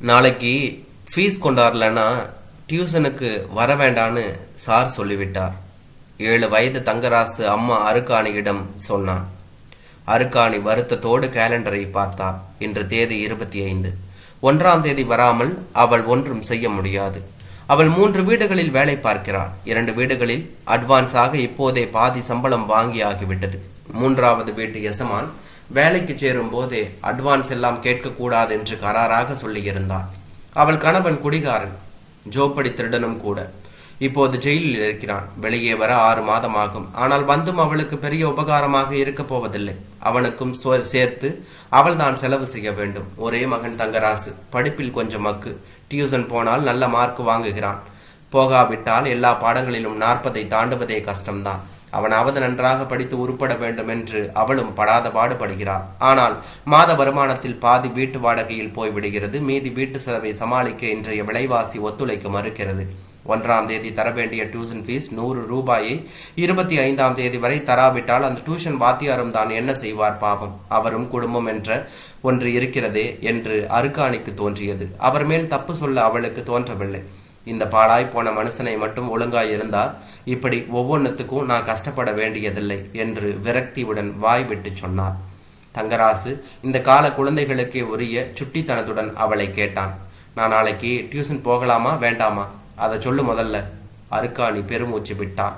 நாளைக்கு ஃபீஸ் கொண்டாடலன்னா டியூஷனுக்கு வர வேண்டான்னு சார் சொல்லிவிட்டார். ஏழு வயது தங்கராசு அம்மா அருக்காணியிடம் சொன்னான். அருக்காணி வருத்தத்தோடு கேலண்டரை பார்த்தார். இன்று தேதி இருபத்தி ஐந்து. ஒன்றாம் தேதி வராமல் அவள் ஒன்றும் செய்ய முடியாது. அவள் மூன்று வீடுகளில் வேலை பார்க்கிறாள். இரண்டு வீடுகளில் அட்வான்ஸாக இப்போதே பாதி சம்பளம் வாங்கி ஆகிவிட்டது. மூன்றாவது வீட்டு எசமான் வேலைக்கு சேரும் போதே அட்வான்ஸ் எல்லாம் கேட்கக்கூடாது என்று கராராக சொல்லியிருந்தார் அவள் கணவன் குடிகாரன் ஜோப்படி திருடனும் கூட. இப்போது ஜெயிலில் இருக்கிறான். வெளியே வர ஆறு மாதம் ஆகும் ஆனால் வந்தும் அவளுக்கு பெரிய உபகாரமாக இருக்க போவதில்லை. அவனுக்கும் சேர்த்து அவள் தான் செலவு செய்ய வேண்டும். ஒரே மகன் தங்கராசு. படிப்பில் கொஞ்சம் மக்கு. டியூசன் போனால் நல்ல மார்க் வாங்குகிறான். போகாவிட்டால் எல்லா பாடங்களிலும் நாற்பதை தாண்டுவதே கஷ்டம்தான். அவனாவது நன்றாக படித்து உருப்பட வேண்டும் என்று அவளும் படாத பாடுபடுகிறாள். ஆனால் மாத வருமானத்தில் பாதி வீட்டு வாடகையில் போய்விடுகிறது மீதி வீட்டு செலவை சமாளிக்க இன்றைய விலைவாசி ஒத்துழைக்க மறுக்கிறது ஒன்றாம் தேதி தர வேண்டிய டியூஷன் ஃபீஸ் நூறு ரூபாயை இருபத்தி ஐந்தாம் தேதி வரை தராவிட்டால் அந்த டியூஷன் வாத்தியாரும் தான் என்ன செய்வார் பாவம். அவரும் குடும்பம் என்ற ஒன்று இருக்கிறதே என்று அருக்காணிக்கு தோன்றியது. அவர் மேல் தப்பு சொல்ல அவளுக்கு தோன்றவில்லை. இந்த பாழாய் போன மனுஷனை மட்டும் ஒழுங்காய் இருந்தால் இப்படி ஒவ்வொன்றுத்துக்கும் நான் கஷ்டப்பட வேண்டியதில்லை என்று விரக்தியுடன் வாய் விட்டு சொன்னார். தங்கராசு இந்த கால குழந்தைகளுக்கே உரிய சுட்டித்தனத்துடன் அவளை கேட்டான். நான் நாளைக்கு டியூஷன் போகலாமா வேண்டாமா? அதை சொல்லு முதல்ல. அருக்காணி பெருமூச்சு விட்டான்.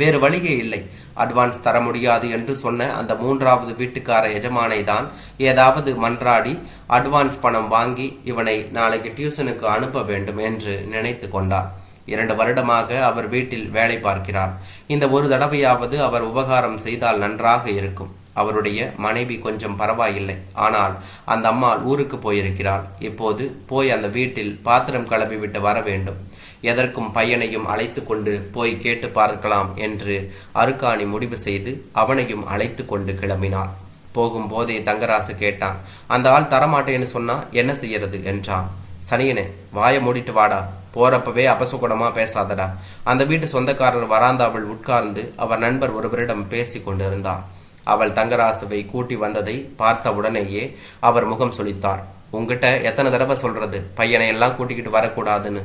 வேறு வழியே இல்லை. அட்வான்ஸ் தர முடியாது என்று சொன்ன அந்த மூன்றாவது வீட்டுக்கார எஜமானை தான் ஏதாவது மன்றாடி அட்வான்ஸ் பணம் வாங்கி இவனை நாளைக்கு டியூஷனுக்கு அனுப்ப வேண்டும் என்று நினைத்து கொண்டார். இரண்டு வருடமாக அவர் வீட்டில் வேலை பார்க்கிறார். இந்த ஒரு தடவையாவது அவர் உபகாரம் செய்தால் நன்றாக இருக்கும். அவருடைய மனைவி கொஞ்சம் பரவாயில்லை. ஆனால் அந்த அம்மாள் ஊருக்கு போயிருக்கிறாள். இப்போது போய் அந்த வீட்டில் பாத்திரம் கிளப்பிவிட்டு விட்டு வர வேண்டும். எதற்கும் பையனையும் அழைத்து கொண்டு போய் கேட்டு பார்க்கலாம் என்று அருக்காணி முடிவு செய்து அவனையும் அழைத்து கொண்டு கிளம்பினாள். போகும்போதே தங்கராசு கேட்டான் அந்த ஆள் தரமாட்டேன்னு சொன்னா என்ன செய்யறது? என்றான். சனியனே வாயை மூடிட்டு வாடா. போறப்பவே அபசுகுணமா பேசாதடா. அந்த வீட்டு சொந்தக்காரர் வராந்தாவில் உட்கார்ந்து அவர் நண்பர் ஒருவரிடம் பேசி கொண்டிருந்தார் அவள் தங்கராசுவை கூட்டி வந்ததை பார்த்த உடனேயே அவர் முகம் சுளித்தார். உங்ககிட்ட எத்தனை தடவை சொல்றது? பையனை எல்லாம் கூட்டிக்கிட்டு வரக்கூடாதுன்னு.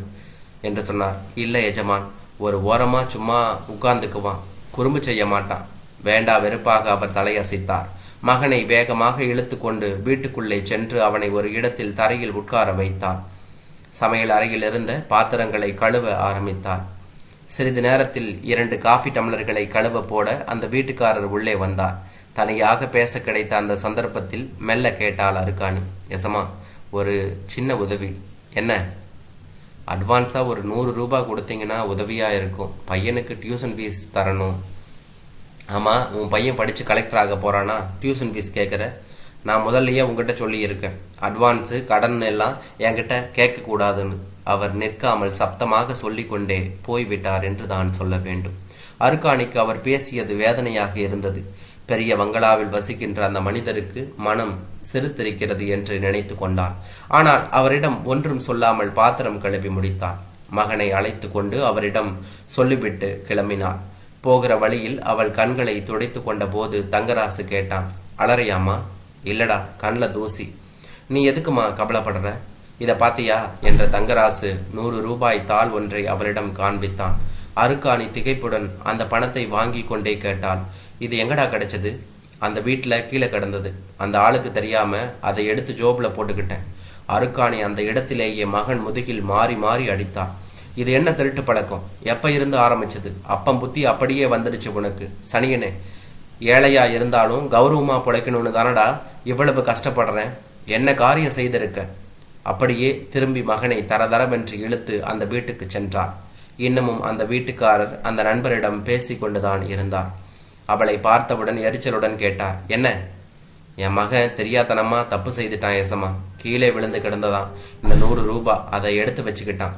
என்று சொன்னார். இல்லை எஜமான். ஒரு ஓரமா சும்மா உட்கார்ந்துக்குவான். குறும்பு செய்ய மாட்டான். வேண்டா வெறுப்பாக அவர் தலையசைத்தார். மகனை வேகமாக இழுத்துக்கொண்டு வீட்டுக்குள்ளே சென்று அவனை ஒரு இடத்தில் தரையில் உட்கார வைத்தார். சமையல் அறையில் இருந்த பாத்திரங்களை கழுவ ஆரம்பித்தார். சிறிது நேரத்தில் இரண்டு காஃபி டம்ளர்களை கழுவ போட அந்த வீட்டுக்காரர் உள்ளே வந்தார். தனியாக பேச கிடைத்த அந்த சந்தர்ப்பத்தில் மெல்ல கேட்டாள் அருக்காணி எசமா ஒரு சின்ன உதவி. என்ன? அட்வான்ஸாக ஒரு நூறு ரூபாய் கொடுத்தீங்கன்னா உதவியாக இருக்கும். பையனுக்கு டியூஷன் ஃபீஸ் தரணும். ஆமாம் உன் பையன் படித்து கலெக்டர் ஆக போகிறானா டியூஷன் ஃபீஸ் கேட்குற நான் முதல்லையே உங்ககிட்ட சொல்லியிருக்கேன். அட்வான்ஸு கடன் எல்லாம் என்கிட்ட கேட்கக்கூடாதுன்னு. அவர் நிற்காமல் சப்தமாக சொல்லிக்கொண்டே போய்விட்டார் என்று தான் சொல்ல வேண்டும். அருக்காணிக்கு அவர் பேசியது வேதனையாக இருந்தது. பெரிய வங்களாவில் வசிக்கின்ற அந்த மனிதருக்கு மனம் சிரித்திருக்கிறது என்று நினைத்து கொண்டான். ஆனால் அவரிடம் ஒன்றும் சொல்லாமல் பாத்திரம் கழுவி முடித்தான். மகனை அழைத்து கொண்டு அவரிடம் சொல்லிவிட்டு கிளம்பினாள் போகிற வழியில் அவள் கண்களை துடைத்து கொண்ட போது தங்கராசு கேட்டான் அலறையாமா இல்லடா கண்ணில் தூசி. நீ எதுக்குமா கவலைப்படுற? இதை பாத்தியா? என்ற தங்கராசு நூறு ரூபாய் தாள் ஒன்றை அவளிடம் காண்பித்தான். அருக்காணி திகைப்புடன் அந்த பணத்தை வாங்கி கொண்டே கேட்டாள் இது எங்கடா கிடைச்சது? அந்த வீட்டில் கீழே கிடந்தது. அந்த ஆளுக்கு தெரியாம அதை எடுத்து ஜோப்ல போட்டுக்கிட்டேன். அருக்காணி அந்த இடத்திலேயே மகன் முதுகில் மாறி மாறி அடித்தான். இது என்ன திருட்டு பழக்கம்? எப்ப இருந்து ஆரம்பிச்சது? அப்பம் புத்தி அப்படியே வந்துடுச்சு உனக்கு சனியனே. ஏழையா இருந்தாலும் கௌரவமா பிழைக்கணும்னு தானடா இவ்வளவு கஷ்டப்படுறேன். என்ன காரியம் செய்திருக்க? அப்படியே திரும்பி மகனை தரதரவென்று இழுத்து அந்த வீட்டுக்கு சென்றார் இன்னமும் அந்த வீட்டுக்காரர் அந்த நண்பரிடம் பேசிக்கொண்டுதான் கொண்டுதான் இருந்தார். அவளை பார்த்தவுடன் எரிச்சலுடன் கேட்டார். என்ன? என் மகன் தெரியாதனமா தப்பு செய்துட்டான் ஏசம்மா கீழே விழுந்து கிடந்ததான் இந்த நூறு ரூபாய் அதை எடுத்து வச்சுக்கிட்டான்.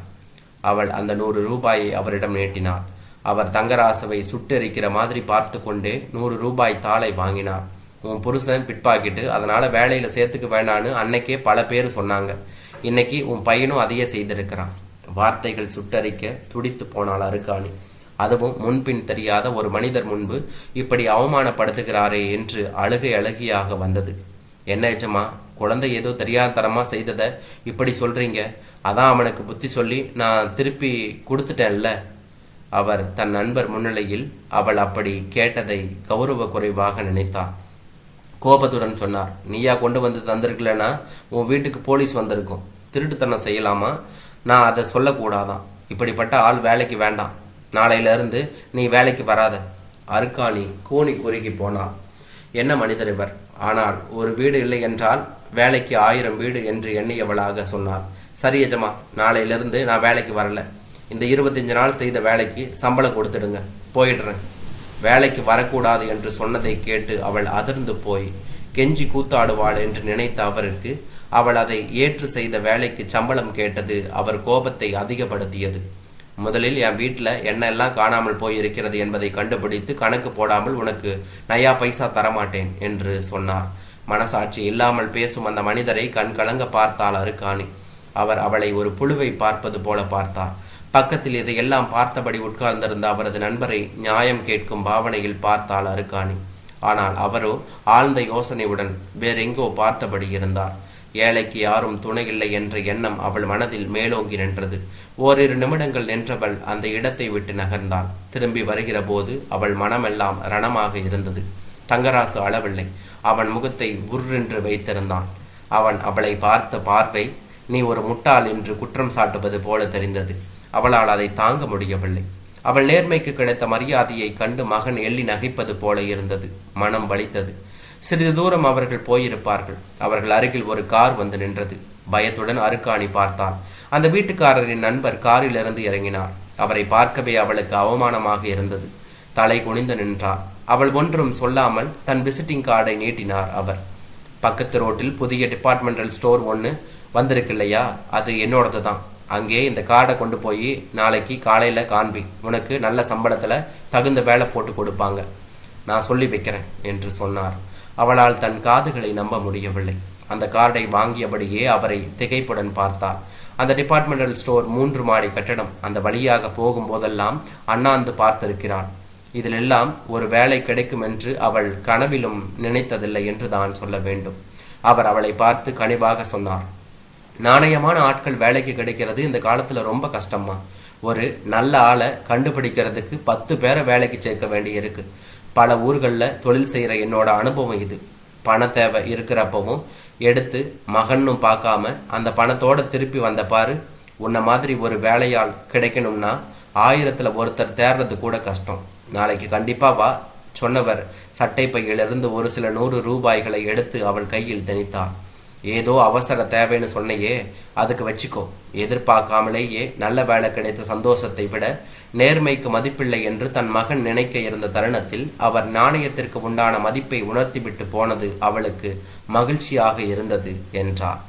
அவள் அந்த நூறு ரூபாயை அவரிடம் நீட்டினாள். அவர் தங்கராசுவை சுட்டெரிக்கிற மாதிரி பார்த்து கொண்டே நூறு ரூபாய் தாளை வாங்கினார். உன் புருஷன் பிட்பாக்கிட்டு அதனால வேலையில சேர்த்துக்க வேணான்னு அன்னைக்கே பல பேர் சொன்னாங்க. இன்னைக்கு உன் பையனும் அதையே செய்திருக்கிறான். வார்த்தைகள் சுட்டரிக்க துடித்து போனாள் அருக்காணி. அதுவும் முன்பின் தெரியாத ஒரு மனிதர் முன்பு இப்படி அவமானப்படுத்துகிறாரே என்று அழுகை அழுகியாக வந்தது. என்ன எஜமா குழந்தை ஏதோ தெரியாதனமா செய்ததை இப்படி சொல்றீங்க? அதான் அவனுக்கு புத்தி சொல்லி நான் திருப்பி கொடுத்துட்டேன்ல. அவர் தன் நண்பர் முன்னிலையில் அவள் அப்படி கேட்டதை கௌரவ குறைவாக நினைத்தார். கோபத்துடன் சொன்னார் நீயா கொண்டு வந்து தந்திருக்கலனா? உன் வீட்டுக்கு போலீஸ் வந்திருக்கும். திருட்டுத்தனம் செய்யலாமா? நான் அதை சொல்லக்கூடாதான். இப்படிப்பட்ட ஆள் வேலைக்கு வேண்டாம். நாளையில இருந்து நீ வேலைக்கு வராத. அருக்காணி கூனி குறுகி போனார் என்ன மனிதர் இவர்? ஆனால் ஒரு வீடு இல்லை என்றால் வேலைக்கு ஆயிரம் வீடு என்று எண்ணியவளாக சொன்னார். சரி எஜமா நாளையிலிருந்து நான் வேலைக்கு வரல. இந்த இருபத்தஞ்சு நாள் செய்த வேலைக்கு சம்பளம் கொடுத்துடுங்க. போயிடுறேன். வேலைக்கு வரக்கூடாது என்று சொன்னதை கேட்டு அவள் அதிர்ந்து போய் கெஞ்சி கூத்தாடுவாள் என்று நினைத்த அவருக்கு அவள் அதை ஏற்று செய்த வேலைக்கு சம்பளம் கேட்டது அவர் கோபத்தை அதிகப்படுத்தியது. முதலில் என் வீட்டில் என்னெல்லாம் காணாமல் போயிருக்கிறது என்பதை கண்டுபிடித்து கணக்கு போடாமல் உனக்கு நயா பைசா தரமாட்டேன் என்று சொன்னார். மனசாட்சி இல்லாமல் பேசும் அந்த மனிதரை கண்கலங்க பார்த்தால் பார்த்தாள் அருக்காணி. அவர் அவளை ஒரு புழுவை பார்ப்பது போல பார்த்தார். பக்கத்தில் இதையெல்லாம் பார்த்தபடி உட்கார்ந்திருந்த அவரது நண்பரை நியாயம் கேட்கும் பாவனையில் பார்த்தாள் அருக்காணி. ஆனால் அவரோ ஆழ்ந்த யோசனையுடன் வேறெங்கோ பார்த்தபடி இருந்தார். ஏழைக்கு யாரும் துணை இல்லை என்ற எண்ணம் அவள் மனதில் மேலோங்கி நின்றது. ஓரிரு நிமிடங்கள் நின்றவள் அந்த இடத்தை விட்டு நகர்ந்தாள். திரும்பி வருகிற போது அவள் மனமெல்லாம் ரணமாக இருந்தது. தங்கராசு அளவில்லை. அவன் முகத்தை உர்ரென்று வைத்திருந்தான். அவன் அவளை பார்த்த பார்வை நீ ஒரு முட்டாள் என்று குற்றம் சாட்டுவது போல தெரிந்தது. அவளால் அதை தாங்க முடியவில்லை. அவள் நேர்மைக்கு கிடைத்த மரியாதையை கண்டு மகன் எள்ளி நகைப்பது போல இருந்தது. மனம் வலித்தது. சிறிது தூரம் அவர்கள் போயிருப்பார்கள். அவர்கள் அருகில் ஒரு கார் வந்து நின்றது. பயத்துடன் அருக்காணி பார்த்தாள் அந்த வீட்டுக்காரரின் நண்பர் காரிலிருந்து இறங்கினார். அவரை பார்க்கவே அவளுக்கு அவமானமாக இருந்தது. தலை குனிந்து நின்றார் அவள் ஒன்றும் சொல்லாமல் தன் விசிட்டிங் கார்டை நீட்டினார் அவர். பக்கத்து ரோட்டில் புதிய டிபார்ட்மெண்டல் ஸ்டோர் ஒன்று வந்திருக்கு இல்லையா அது என்னோடது தான் அங்கே இந்த கார்டை கொண்டு போய் நாளைக்கு காலையில் காண்பி. உனக்கு நல்ல சம்பளத்தில் தகுந்த வேலை போட்டு கொடுப்பாங்க. நான் சொல்லி வைக்கிறேன் என்று சொன்னார். அவளால் தன் காதுகளை நம்ப முடியவில்லை. அந்த கார்டை வாங்கியபடியே அவரை திகைப்புடன் பார்த்தார் அந்த டிபார்ட்மெண்டல் ஸ்டோர் மூன்று மாடி கட்டடம் அந்த வழியாக போகும் போதெல்லாம் அண்ணாந்து பார்த்திருக்கிறாள். இதிலெல்லாம் ஒரு வேலை கிடைக்கும் என்று அவள் கனவிலும் நினைத்ததில்லை என்று தான் சொல்ல வேண்டும். அவர் அவளை பார்த்து கனிவாக சொன்னார். நாணயமான ஆட்கள் வேலைக்கு கிடைக்கிறது இந்த காலத்துல ரொம்ப கஷ்டமா ஒரு நல்ல ஆளை கண்டுபிடிக்கிறதுக்கு பத்து பேரை வேலைக்கு சேர்க்க வேண்டியிருக்கு. பல ஊர்களில் தொழில் செய்கிற என்னோட அனுபவம் இது. பண தேவை இருக்கிறப்பவும் எடுத்து மகன்னும் பார்க்காம அந்த பணத்தோட திருப்பி வந்த பாரு உன்னை மாதிரி ஒரு வேலையால் கிடைக்கணும்னா ஆயிரத்தில் ஒருத்தர் தேர்றது கூட கஷ்டம். நாளைக்கு கண்டிப்பாக வா சொன்னவர் சட்டை பையிலிருந்து ஒரு சில நூறு ரூபாய்களை எடுத்து அவள் கையில் திணித்தாள் ஏதோ அவசர தேவைன்னு சொன்னையே அதுக்கு வச்சுக்கோ. எதிர்பார்க்காமலேயே நல்ல வேலை கிடைத்த சந்தோஷத்தை விட நேர்மைக்கு மதிப்பில்லை என்று தன் மகன் நினைக்க இருந்த தருணத்தில் அவர் நாணயத்திற்கு உண்டான மதிப்பை உணர்த்திவிட்டு போனது அவளுக்கு மகிழ்ச்சியாக இருந்தது என்றார்.